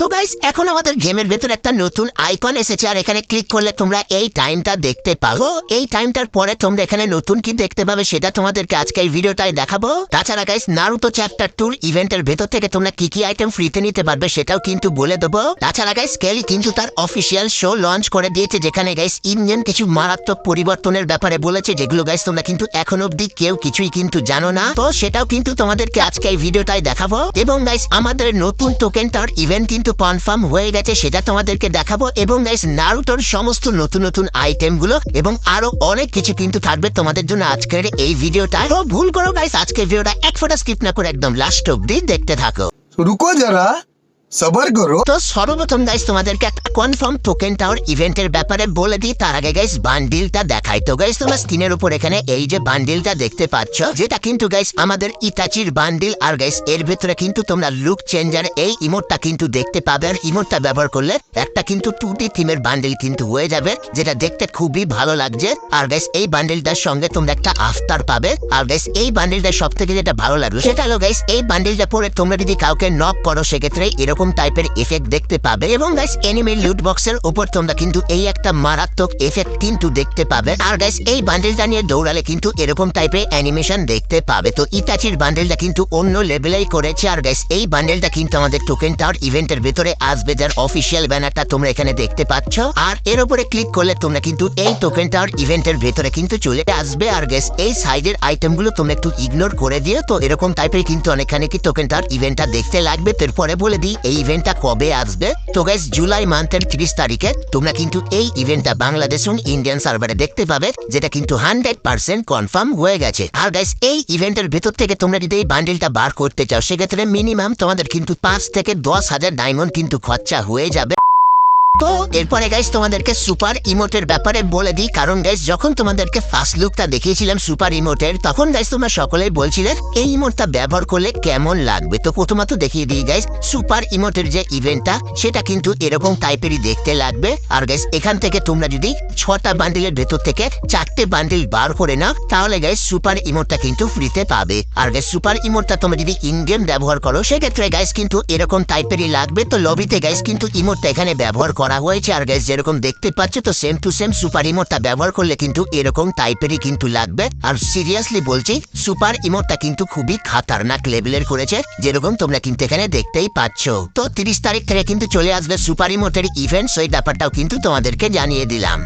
তো গাইস এখন আমাদের গেমের ভেতর একটা নতুন আইকন এসেছে, আর এখানে ক্লিক করলে তোমরা এই টাইমটা দেখতে পাবো এই টাইমটার পরে তোমরা এখানে নতুন কি দেখতে পাবে সেটা তোমাদেরকে আজকে এই ভিডিওটাই দেখাবো। তাছাড়া গাইস নারুতো চ্যাপ্টার টুর ইভেন্টের ভেতর থেকে তোমরা কি কি আইটেম ফ্রিতে নিতে পারবে সেটাও কিন্তু বলে দেবো। তাছাড়া গাইস কেলি কিন্তু তার অফিসিয়াল শো লঞ্চ করে দিয়েছে, যেখানে গাইস ইঞ্জিন কিছু মারাত্মক পরিবর্তনের ব্যাপারে বলেছে, যেগুলো গাইস তোমরা কিন্তু এখন অব্দি কেউ কিছুই কিন্তু জানো না। তো সেটাও কিন্তু তোমাদেরকে আজকে এই ভিডিওটাই দেখাবো। এবং গাইস আমাদের নতুন টোকেনটার ইভেন্ট কিন্তু কিন্তু কনফার্ম হয়ে গেছে, সেটা তোমাদেরকে দেখাবো। এবং গাইস নারুটোর সমস্ত নতুন নতুন আইটেমগুলো এবং আরও অনেক কিছু কিন্তু থাকবে তোমাদের জন্য আজকের এই ভিডিওটা। তো ভুল করো গাইস আজকের ভিডিওটা এক ফোটা স্কিপ না করে একদম লাস্ট অব্দি দেখতে থাকো। রুকো যারা সবার তো সর্বপ্রথম গাইস তোমাদেরকে একটা কনফার্ম টোকেন টাওয়ার ইভেন্টের ব্যাপারে বলে দিই। তার আগে গাইস বান্ডিলটা দেখাই। তো গাইস স্ক্রিনের উপর এখানে এই যে বান্ডিলটা দেখতে পাচ্ছ, যেটা কিন্তু গাইস আমাদের বান্ডিল আর গাইস এর ভেতরে কিন্তু তোমরা লুক চেঞ্জার এই ইমোটটা কিন্তু দেখতে পাবে। আর ইমোটটা ব্যবহার করলে একটা কিন্তু থিমের বান্ডিল কিন্তু হয়ে যাবে, যেটা দেখতে খুবই ভালো লাগছে। আর গাইস এই বান্ডিলটার সঙ্গে তোমরা একটা আফতার পাবে। আর গাইস এই বান্ডিলটা সব থেকে যেটা ভালো লাগল, সেটা হলো গাইস এই বান্ডিলটা পরে তোমরা যদি কাউকে নক করো, সেক্ষেত্রে এরকম টাইপের এফেক্ট দেখতে পাবে এবং গাইস এনিমি লুট বক্সের উপর তোমরা কিন্তু এই একটা মারাত্মক এফেক্ট কিন্তু দেখতে পাবে। আর গাইস এই বান্ডেলটা নিয়ে দৌড়ালে কিন্তু এরকম টাইপের অ্যানিমেশন দেখতে পাবে। তো ইটাচির বান্ডেলটা কিন্তু অন্য লেভেলেই করেছে। আর গাইস এই বান্ডেলটা কিন্তু আমাদের টোকেন টাওয়ার ইভেন্টের ভেতরে আসবে। যার অফিসিয়াল ব্যানারটা তোমরা এখানে দেখতে পাচ্ছ। আর এর উপরে ক্লিক করলে তোমরা কিন্তু এই টোকেন টাওয়ার ইভেন্টের ভেতরে কিন্তু চলে আসবে। আর গাইস এই সাইডের আইটেমগুলো তোমরা একটু ইগনোর করে দিও। তো এরকম টাইপের কিন্তু অনেকখানি কি টোকেন টাওয়ার ইভেন্টটা দেখতে লাগবে। তারপরে বলে দিই এই ইভেন্টটা কবে আসবে? তো গাইস জুলাই মান্থের তিরিশ তারিখে তোমরা কিন্তু এই ইভেন্টটা বাংলাদেশ ইন্ডিয়ান সার্ভারে দেখতে পাবে, যেটা কিন্তু হান্ড্রেড পার্সেন্ট কনফার্ম হয়ে গেছে। আর গাইস এই ইভেন্টের ভেতর থেকে তোমরা যদি এই বান্ডেলটা বার করতে চাও, সেক্ষেত্রে মিনিমাম তোমাদের কিন্তু পাঁচ থেকে দশ হাজার ডায়মন্ড কিন্তু খরচা হয়ে যাবে। তো, এরপরে গাইস তোমাদেরকে সুপার ইমোটের ব্যাপারে বলে দিই। কারণ গাইস যখন তোমাদেরকে ফার্স্ট লুকটা দেখিয়েছিলাম সুপার ইমোটের তখন গাইস তোমরা সকলেই বলছিলে, এই ইমোটটা ব্যবহার করলে কেমন লাগবে? তো প্রথমত দেখিয়ে দিই গাইস সুপার ইমোটের যে ইভেন্টটা সেটা কিন্তু এরকম টাইপেরই দেখতে লাগবে। আর গাইস এখান থেকে তোমরা যদি ছটা বান্ডিলের ভেতর থেকে চারটে বান্ডিল বার করে নাও, তাহলে গাইস সুপার ইমোটটা কিন্তু ফ্রিতে পাবে। আর গাইস সুপার ইমোটটা তোমরা যদি ইন গেম ব্যবহার করো, সেক্ষেত্রে গাইস কিন্তু এরকম টাইপেরই লাগবে। তো লবিতে গাইস কিন্তু ইমোটটা এখানে ব্যবহার করা হয়েছে। আর গ্যাস যেরকম দেখতে পাচ্ছ, তো সেম টু সেম সুপার ইমোটটা ব্যবহার করলে কিন্তু এরকম টাইপেরই কিন্তু লাগবে। আর সিরিয়াসলি বলছি সুপার ইমোটটা কিন্তু খুবই খাতারনাক লেভেলের করেছে, যেরকম তোমরা কিন্তু এখানে দেখতেই পাচ্ছ। তো তিরিশ তারিখ থেকে কিন্তু চলে আসবে সুপার ইমোটের ইভেন্ট সেই ব্যাপারটাও কিন্তু তোমাদেরকে জানিয়ে দিলাম।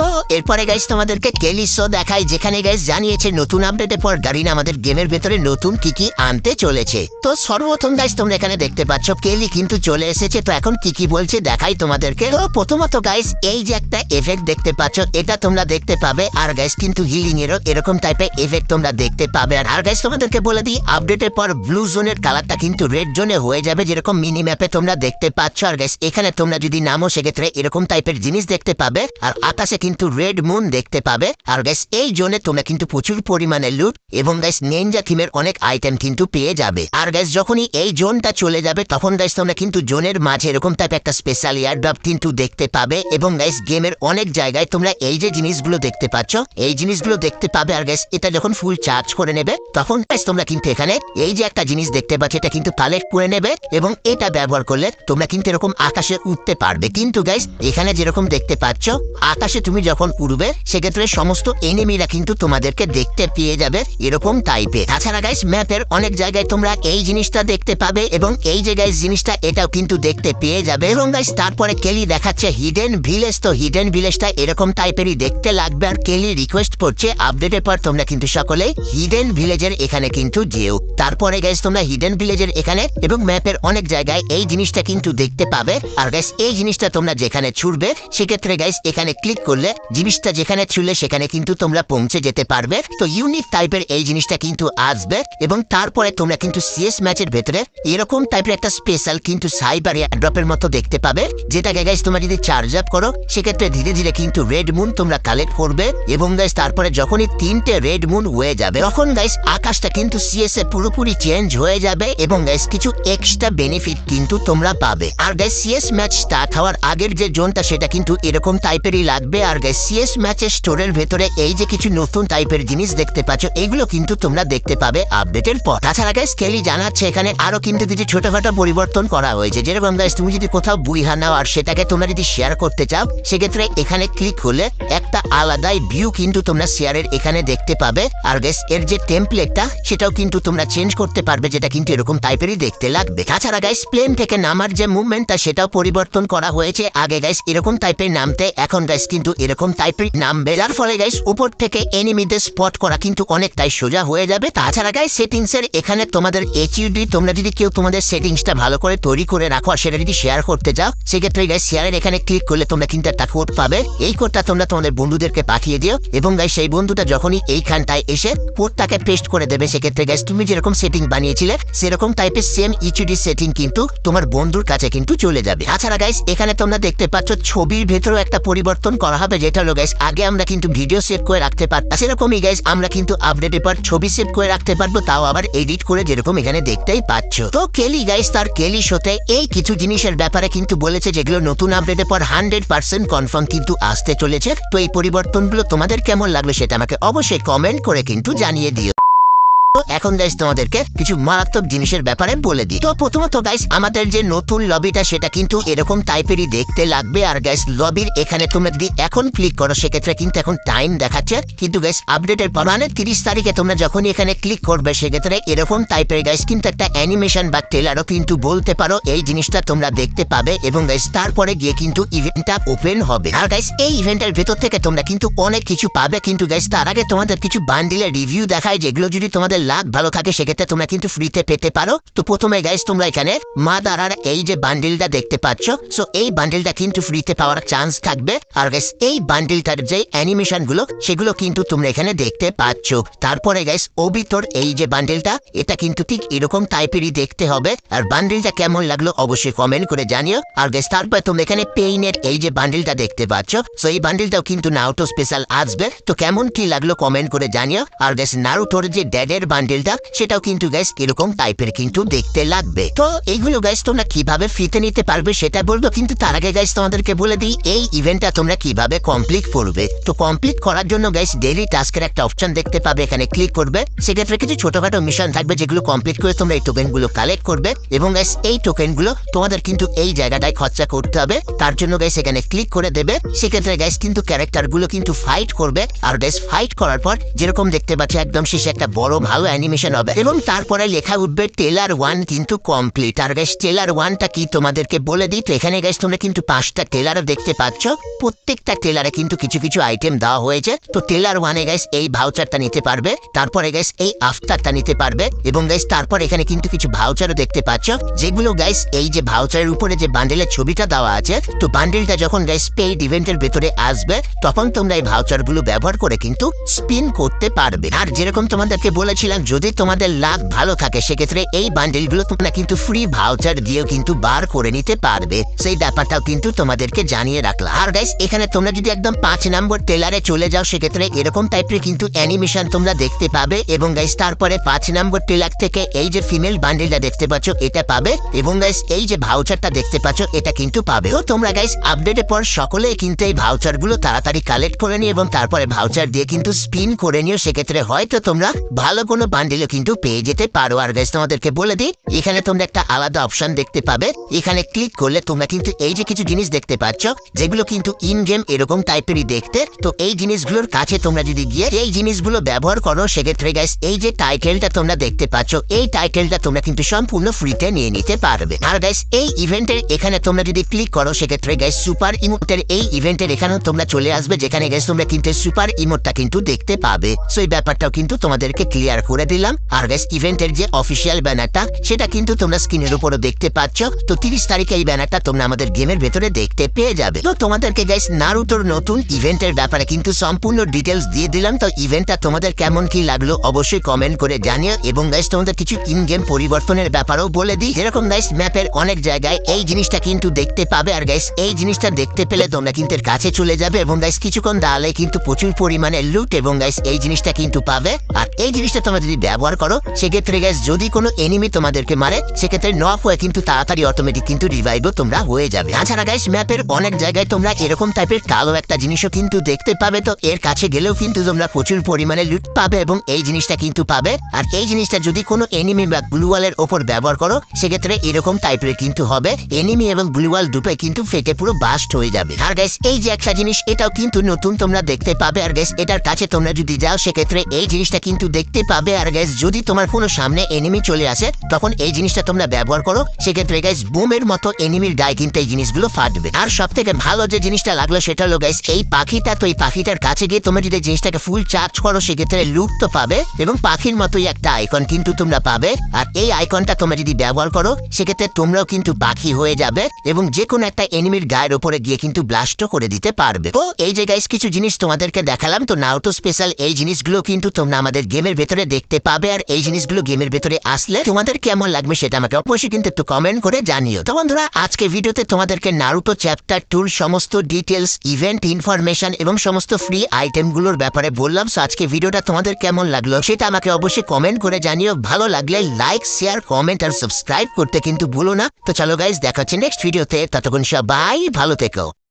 তো, এরপরে গাইস তোমাদেরকে কেলি শো দেখাই, যেখানে গাইস জানিয়েছে নতুন আপডেটের পর গাড়িন আমাদের গেমের ভেতরে নতুন কি কি আনতে চলেছে। তো সর্বপ্রথম গাইস তোমরা এখানে দেখতে পাচ্ছ কেলি কিন্তু চলে এসেছে, তো এখন কি কি বলছে দেখাই তোমাদেরকে। তো প্রথমত গাইস এই যে একটা এফেক্ট দেখতে পাচ্ছ, এটা তোমরা দেখতে পাবে, আর গাইস কিন্তু হিলিং এরও এরকম টাইপের এফেক্ট তোমরা দেখতে পাবে। আর গাইস তোমাদেরকে বলে দিই আপডেটের পর ব্লু জোনের কালারটা কিন্তু রেড জোনে হয়ে যাবে, যেরকম মিনি ম্যাপে তোমরা দেখতে পাচ্ছ। আর গাইস এখানে তোমরা যদি নামো, সেক্ষেত্রে এরকম টাইপের জিনিস দেখতে পাবে। আর আকাশে কিন্তু রেড মুন দেখতে পাবে। আর গাইস এই জোনে তোমরা কিন্তু প্রচুর পরিমাণে লুট এবং গাইস নেনজা থিমের অনেক আইটেম কিন্তু পেয়ে যাবে। আর গাইস যখনই এই জোনটা চলে যাবে, তখন গাইস তোমরা কিন্তু জোনের মাঝে এরকম টাইপ একটা স্পেশাল ইয়ারড্রপ কিন্তু দেখতে পাবে এবং গাইস গেমের অনেক জায়গায় তোমরা এই যে জিনিসগুলো দেখতে পাচ্ছ, এই জিনিসগুলো দেখতে পাবে। আর গাইস এটা যখন ফুল চার্জ করে নেবে, তখন গাইস তোমরা কিন্তু এখানে এই যে একটা জিনিস দেখতে পাচ্ছ, এটা কিন্তু কালেক্ট করে নেবে এবং এটা ব্যবহার করলে তোমরা কিন্তু এরকম আকাশে উঠতে পারবে। কিন্তু গাইস এখানে যেরকম দেখতে পাচ্ছ, আকাশে তুমি যখন উড়বে, সেক্ষেত্রে সমস্ত এনিমিরা কিন্তু তোমাদেরকে দেখতে পেয়ে যাবে এরকম টাইপের তাছাড়া গাইস ম্যাপের অনেক জায়গায় তোমরা এই জিনিসটা দেখতে পাবে এবং এই যে গাইস জিনিসটা এটাও কিন্তু দেখতে পেয়ে যাবে। এবং গাইস তারপরে কেলি দেখাচ্ছে হিডেন ভিলেজ তো হিডেন ভিলেজটা এরকম টাইপেরই দেখতে লাগবে। আর কেলি রিকোয়েস্ট করছে আপডেটের পর তোমরা কিন্তু সকলে হিডেন ভিলেজের এখানে কিন্তু যেও। তারপরে গাইস তোমরা হিডেন ভিলেজের এখানে এবং ম্যাপের অনেক জায়গায় এই জিনিসটা কিন্তু দেখতে পাবে। আর গাইস এই জিনিসটা তোমরা যেখানে ছুড়বে, সেক্ষেত্রে গাইস এখানে ক্লিক করলে জিনিসটা যেখানে ছুলে সেখানে কিন্তু তোমরা পৌঁছে যেতে পারবে। তো ইউনিক টাইপের এই জিনিসটা কিন্তু আসবে এবং তারপরে তোমরা কিন্তু সিএস ম্যাচের ভেতরে এরকম টাইপের একটা স্পেশাল কিন্তু সাইবার ড্রপের মতো দেখতে পাবে। যেটাকে গাইস তোমরা যদি চার্জ আপ করো, সেক্ষেত্রে ধীরে ধীরে কিন্তু রেড মুন তোমরা কালেক্ট করবে এবং গাইস তারপরে যখনই তিনটে রেড মুন হয়ে যাবে, তখন গাইস আকাশটা কিন্তু সিএস এ পুরোপুরি চেঞ্জ হয়ে যাবে এবং গাইস কিছু এক্সট্রা বেনিফিট কিন্তু তোমরা পাবে। আর গাইস সিএস ম্যাচ স্টার্ট হওয়ার আগের যে জোনটা সেটা কিন্তু এরকম টাইপেরই লাগবে। আর গাইস সিএস ম্যাচের স্টোরের ভেতরে এই যে কিছু নতুন টাইপের জিনিস দেখতে পাচ্ছ, এগুলো কিন্তু তোমরা দেখতে পাবে আপডেটের পর তাছাড়া গাইস কেলি জানাচ্ছে এখানে আরও কিন্তু কিছু ছোটখাটো পরিবর্তন করা হয়েছে। যেরকম গাইস তুমি যদি কোথাও বুইহা নাও আর সেটাকে তোমরা যদি শেয়ার করতে চাও, সেক্ষেত্রে এখানে ক্লিক হলে একটা আলাদাই ভিউ কিন্তু তোমরা শেয়ারের এখানে দেখতে পাবে। আর গাইস এর যে টেমপ্লেটটা সেটাও কিন্তু তোমরা চেঞ্জ করতে পারবে, যেটা কিন্তু এরকম টাইপেরই দেখতে লাগবে। তাছাড়া গাইস প্লেন থেকে নামার যে মুভমেন্টটা সেটাও পরিবর্তন করা হয়েছে। আগে গাইস এরকম টাইপের নামতে, এখন গাইস কিন্তু এরকম টাইপের নাম যার ফলে গাইস উপর থেকে এনিমিদের স্পট করা কিন্তু অনেকটাই সোজা হয়ে যাবে। তাছাড়া গাইস সেটিংস এর এখানে তোমাদের এইচইউডি তোমরা যদি কেউ তোমাদের সেটিংসটা ভালো করে তৈরি করে রাখো আর সেটা যদি শেয়ার করতে চাও, সেক্ষেত্রে গাইস শেয়ারের এখানে ক্লিক করলে তোমরা কিন্তু একটা কোড পাবে। এই কোডটা তোমরা তোমাদের বন্ধুদেরকে পাঠিয়ে দিও এবং গাইস সেই বন্ধুটা যখনই এইখানটায় এসে কোডটাকে পেস্ট করে দেবে, সেক্ষেত্রে গাইস তুমি যেরকম সেটিং বানিয়েছিলে, সেরকম টাইপের সেম ইচুডি সেটিং কিন্তু তোমার বন্ধুর কাছে কিন্তু চলে যাবে। তাছাড়া গাইস এখানে তোমরা দেখতে পাচ্ছ, ছবির ভেতরেও একটা পরিবর্তন করা হবে। যেটা হলো গাইস আগে আমরা কিন্তু ভিডিও সেভ করে রাখতে পারতাম সেরকমই গাইস আমরা কিন্তু আপডেটের পর ছবি সেভ করে রাখতে পারব, তাও আবার এডিট করে যেরকম এখানে দেখতেই পাচ্ছ। তো কেলি গাইস তার কেলি শোতে এই কিছু জিনিসের ব্যাপারে কিন্তু বলেছে যেগুলো নতুন আপডেটের পর হান্ড্রেড পার্সেন্ট কনফার্ম কিন্তু আসতে চলেছে। তো এই পরিবর্তনগুলো তোমাদের কেমন লাগল সেটা আমাকে অবশ্যই কমেন্ট করে কিন্তু জানিয়ে দিও। এখন গাইস তোমাদেরকে কিছু মারাত্মক জিনিসের ব্যাপারে বলে দিই। তো প্রথমত গাইস আমাদের যে নতুন লবিটা, সেটা কিন্তু এরকম টাইপেরই দেখতে লাগবে। আর গাইস লবির এখানে তোমরা যদি এখন ক্লিক করো, সেক্ষেত্রে কিন্তু এখন টাইম দেখাচ্ছে। কিন্তু গাইস আপডেটের পর মানে তিরিশ তারিখে তোমরা যখনই এখানে ক্লিক করবে, সেক্ষেত্রে এরকম টাইপের গাইস কিন্তু একটা অ্যানিমেশন বা ট্রেলারও কিন্তু বলতে পারো, এই জিনিসটা তোমরা দেখতে পাবে এবং গাইস তারপরে গিয়ে কিন্তু ইভেন্টটা ওপেন হবে। আর গাইস এই ইভেন্টের ভেতর থেকে তোমরা কিন্তু অনেক কিছু পাবে। কিন্তু গাইস তার আগে তোমাদের কিছু বান্ডিলের রিভিউ দেখায়, যেগুলো যদি তোমাদের লাভ ভালো থাকে, সেক্ষেত্রে তোমরা কিন্তু ফ্রিতে পেতে পারো। তো প্রথমে গাইস তোমরা এখানে মা দাঁড়ার এই যে বান্ডিলটা দেখতে পাচ্ছ সো এই বান্ডিলটা কিন্তু ফ্রিতে পাওয়ার চান্স থাকবে। আর গাইস এই বান্ডিলটার যে অ্যানিমেশনগুলো সেগুলো কিন্তু তোমরা এখানে দেখতে পাচ্ছ। তারপরে গাইস ওবিতর এই যে বান্ডিলটা এটা কিন্তু ঠিক এরকম টাইপেরই দেখতে হবে। আর বান্ডিলটা কেমন লাগল অবশ্যই কমেন্ট করে জানিও। আর গাইস তারপরে তোমরা এখানে পেইনের এই যে বান্ডিলটা দেখতে পাচ্ছ সো এই বান্ডিলটাও কিন্তু নাউটো স্পেশাল আসবে। তো কেমন কি লাগল কমেন্ট করে জানিও। আর গাইস নারুটোর যে ড্যাডের বান্ডিলটা সেটাও কিন্তু গ্যাস এরকম টাইপের কিন্তু দেখতে লাগবে। তো এইগুলো গ্যাস তোমরা কীভাবে ফিতে নিতে পারবে সেটা বলব, কিন্তু তার আগে গ্যাস তোমাদেরকে বলে দিই, এই ইভেন্টটা তোমরা কীভাবে কমপ্লিট করবে। তো কমপ্লিট করার জন্য গ্যাস ডেইলি টাস্কের একটা অপশন দেখতে পাবে, এখানে ক্লিক করবে। সেক্ষেত্রে কিছু ছোটখাটো মিশন থাকবে যেগুলো কমপ্লিট করে তোমরা এই টোকেনগুলো কালেক্ট করবে এবং গ্যাস এই টোকেনগুলো তোমাদের কিন্তু এই জায়গাটায় খরচা করতে হবে। তার জন্য গ্যাস এখানে ক্লিক করে দেবে। সেক্ষেত্রে গ্যাস কিন্তু ক্যারেক্টারগুলো কিন্তু ফাইট করবে। আর গাইস ফাইট করার পর যেরকম দেখতে পাচ্ছি, একদম শেষে একটা বড় ভালো অ্যানিমেশন হবে। এবং তারপরে লেখা উঠবে টেলার ওয়ান কিন্তু কমপ্লিট আর গাইস টেলার ওয়ানটা কি তোমাদেরকে বলে দিই? তো এখানে গাইস তোমরা কিন্তু পাঁচটা টেলার দেখতে পাচ্ছ। প্রত্যেকটা টেলারে কিন্তু কিছু কিছু আইটেম দেওয়া হয়েছে। তো টেলার ওয়ানে গাইস এই ভাউচারটা নিতে পারবে। তারপরে গাইস এই আফতারটা নিতে পারবে। এবং গাইস তারপর এখানে কিন্তু কিছু ভাউচারও দেখতে পাচ্ছ। যেগুলো গাইস এই যে ভাউচারের উপরে যে বান্ডেলের ছবিটা দেওয়া আছে, তো বান্ডেলটা যখন গাইস পেইড ইভেন্টের ভেতরে আসবে, তখন তোমরা এই ভাউচারগুলো ব্যবহার করে কিন্তু স্পিন করতে পারবে। আর যেরকম তোমাদেরকে বলেছিলাম যদি তোমাদের লাভ ভালো থাকে, সেক্ষেত্রে এই বান্ডেলগুলো তোমরা কিন্তু ফ্রি ভাউচার দিয়েও কিন্তু বার করে নিতে পারবে। সেই ব্যাপারটাও কিন্তু তোমাদেরকে জানিয়ে রাখলাম। আর গাইস এখানে তোমরা যদি একদম পাঁচ নম্বর টেলারে চলে যাও, সেক্ষেত্রে এরকম টাইপের কিন্তু অ্যানিমেশন তোমরা দেখতে পাবে। এবং গাইস তারপরে পাঁচ নম্বর টেলার থেকে এই যে ফিমেল বান্ডেলটা দেখতে পাচ্ছ, এটা পাবে। এবং গাইস এই যে ভাউচারটা দেখতে পাচ্ছ, এটা কিন্তু পাবে। তো তোমরা গাইস আপডেটের পর সকলে কিন্তু এই ভাউচারগুলো তাড়াতাড়ি কালেক্ট করে নিও এবং তারপরে ভাউচার দিয়ে কিন্তু স্পিন করে নিও। সেক্ষেত্রে হয়তো তোমরা ভালো কোনো বান্ডেলও কিন্তু পেয়ে যেতে পারো। আর গাইস তোমাদেরকে বলে দিই, এখানে তোমরা একটা আলাদা অপশন দেখতে পাবে। এখানে ক্লিক করলে তোমরা কিন্তু এই যে কিছু জিনিস দেখতে পাচ্ছ, যেগুলো কিন্তু ইন গেম এরকম টাইপেরই দেখতে। তো এই জিনিসগুলোর কাছে তোমরা যদি গিয়ে এই জিনিসগুলো ব্যবহার করো, সেক্ষেত্রে গাইস এই যে টাইটেলটা তোমরা দেখতে পাচ্ছ, এই টাইটেলটা তোমরা কিন্তু সম্পূর্ণ ফ্রিতে নিয়ে নিতে পারবে। আর গাইস এই ইভেন্টের এখানে তোমরা যদি ক্লিক করো, সেক্ষেত্রে গাইস সুপার ইমোটের এই ইভেন্টের এখানেও তোমরা চলে আসবে, যেখানে গাইস তোমরা কিন্তু সুপার ইমোটটা কিন্তু দেখতে পাবে। সো এই ব্যাপারটাও কিন্তু তোমাদেরকে ক্লিয়ার করে দিলাম। আর গাইস ইভেন্টের যে অফিসিয়াল ব্যানারটা সেটা কিন্তু তোমরা স্ক্রিনের উপরও দেখতে পাচ্ছ। তো তিরিশ তারিখে এই ব্যানারটা তোমরা আমাদের গেমের ভেতরে দেখতে পেয়ে যাবে। তো তোমাদেরকে গাইস নারুতোর নতুন ইভেন্টের ব্যাপারে কিন্তু সম্পূর্ণ ডিটেলস দিয়ে দিলাম। তো ইভেন্টটা তোমাদের কেমন কি লাগল অবশ্যই কমেন্ট করে জানিও। এবং গাইস তোমাদের কিছু ইন গেম পরিবর্তনের ব্যাপারেও বলে দিই। যেরকম গাইস ম্যাপের অনেক জায়গায় এই জিনিসটা কিন্তু দেখতে পাবে। আর গাইস এই জিনিসটা দেখতে পেলে তোমরা কিন্তু এর কাছে চলে যাবে। এবং গাইস কিছুক্ষণ দাঁড়ালে কিন্তু প্রচুর পরিমাণে লুট এবং গাইস এই জিনিসটা কিন্তু পাবে। আর এই জিনিসটা তোমরা যদি ব্যবহার করো, সেক্ষেত্রে গাইস যদি কোনো এনিমি তোমাদেরকে মারে, সেক্ষেত্রে নফ হয়ে কিন্তু তাড়াতাড়ি অটোমেটিক কিন্তু রিভাইভও তোমরা হয়ে যাবে। তাছাড়া গাইস ম্যাপের অনেক জায়গায় তোমরা এরকম টাইপের কালো একটা জিনিসও কিন্তু দেখতে পাবে তো, এর কাছে গেলেও কিন্তু তোমরা প্রচুর পরিমাণে লুট পাবে এবং এই জিনিসটা কিন্তু পাবে। আর এই জিনিসটা যদি কোনো এনিমি বা গ্লুওয়ালের ওপর ব্যবহার করো, সেক্ষেত্রে এরকম টাইপের কিন্তু হবে। এনিমি এবং গ্লুওয়াল দুটোই কিন্তু ফেটে পুরো বাস্ট হয়ে যাবে। আর গাইস এই যে একটা জিনিস, এটাও কিন্তু নতুন তোমরা দেখতে পাবে। আর গাইস এটার কাছে তোমরা যদি যাও, সেক্ষেত্রে এই জিনিসটা কিন্তু দেখতে পাবে। আর গাইস যদি তোমার কোনো সামনে এনিমি চলে আসে, তখন এই জিনিসটা তোমরা ব্যবহার করো। সেক্ষেত্রে গাইস বুমের মতো এনিমির গায়ে কিন্তু এই জিনিসগুলো ফাটবে। আর সব থেকে ভালো যে জিনিসটা লাগল সেটা হলো গাইস এই পাখিটা তো এই পাখিটার কাছে গিয়ে তোমরা যদি জিনিসটাকে ফুল চার্জ করো, সেক্ষেত্রে লুট তো পাবে এবং পাখির মতোই একটা আইকন কিন্তু তোমরা পাবে। আর এই আইকনটা তোমরা যদি ব্যবহার করো, সেক্ষেত্রে তোমরাও কিন্তু পাখি হয়ে যাবে এবং যে কোনো একটা এনিমির গায়ের উপরে গিয়ে কিন্তু ব্লাস্টও করে দিতে পারবে। তো এই যে গাইস কিছু জিনিস তোমাদেরকে দেখালাম। তো নাউটো স্পেশাল এই জিনিসগুলো কিন্তু তোমরা আমাদের গেমের ভেতরে দেখতে পাবে আর এই জিনিসগুলো গেমের ভেতরে আসলে তোমাদের কেমন লাগবে সেটা আমাকে অবশ্যই কিন্তু একটু কমেন্ট করে জানিও। তো বন্ধুরা, আজকে ভিডিওতে তোমাদেরকে নারুটো চ্যাপ্টার টুর সমস্ত ডিটেলস ইভেন্ট ইনফরমেশন এবং সমস্ত ফ্রি আইটেমগুলোর ব্যাপারে বললাম। সো আজকে ভিডিওটা তোমাদের কেমন লাগল সেটা আমাকে অবশ্যই কমেন্ট করে জানিও। ভালো লাগলে লাইক শেয়ার কমেন্ট আর সাবস্ক্রাইব করতে কিন্তু ভুলো না। তো চলো গাইজ দেখা হচ্ছে নেক্সট ভিডিওতে ততক্ষণ সবাই ভালো থেকো।